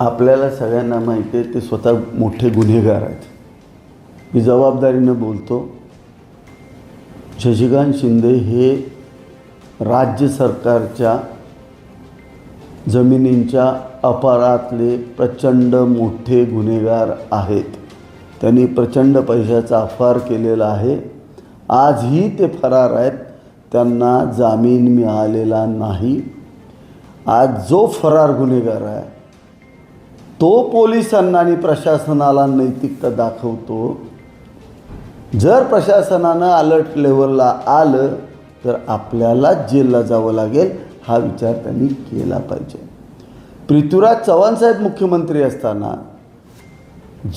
आपल्याला सगळ्यांना माहिती आहे ते स्वतः मोठे गुन्हेगार आहेत. मी जबाबदारीनं बोलतो शशिकांत शिंदे हे राज्य सरकारच्या जमिनींच्या अपारातले प्रचंड मोठे गुन्हेगार आहेत. त्यांनी प्रचंड पैशाचा अफार केलेला आहे. आजही ते फरार आहेत त्यांना जामीन मिळालेला नाही. आज जो फरार गुन्हेगार आहे तो पोलिसांना आणि प्रशासनाला नैतिकता दाखवतो. जर प्रशासनानं अलर्ट लेवलला आलं तर आपल्याला जेलला जावं लागेल हा विचार त्यांनी केला पाहिजे. पृथ्वीराज चव्हाणसाहेब मुख्यमंत्री असताना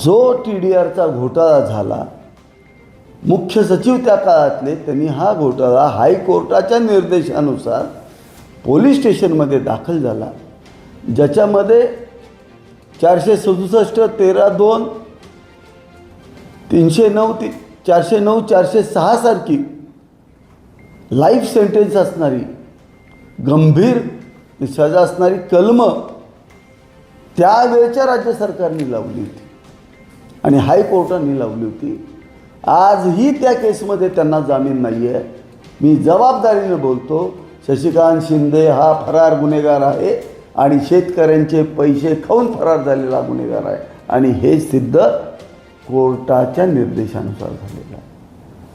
जो टी डी आरचा घोटाळा झाला मुख्य सचिव त्या काळातले त्यांनी हा घोटाळा हायकोर्टाच्या निर्देशानुसार पोलीस स्टेशनमध्ये दाखल झाला. ज्याच्यामध्ये चारशे सदुसष्ट तेरा दोन तीनशे नऊ ती चारशे नऊ चारशे सहासारखी लाईफ सेंटेन्स असणारी गंभीर सजा असणारी कलमं त्यावेळच्या राज्य सरकारने लावली होती. आणि हायकोर्टाने लावली होती. आजही त्या केसमध्ये त्यांना जामीन नाही आहे मी जबाबदारीनं बोलतो शशिकांत शिंदे हा फरार गुन्हेगार आहे. आणि शेतकऱ्यांचे पैसे खाऊन फरार झालेला गुन्हेगार आहे. आणि हे सिद्ध कोर्टाच्या निर्देशानुसार झालेलं आहे.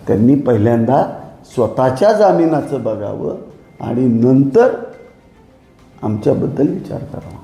त्यांनी पहिल्यांदा स्वतःच्या जामिनाचं बघावं आणि नंतर आमच्याबद्दल विचार करावा.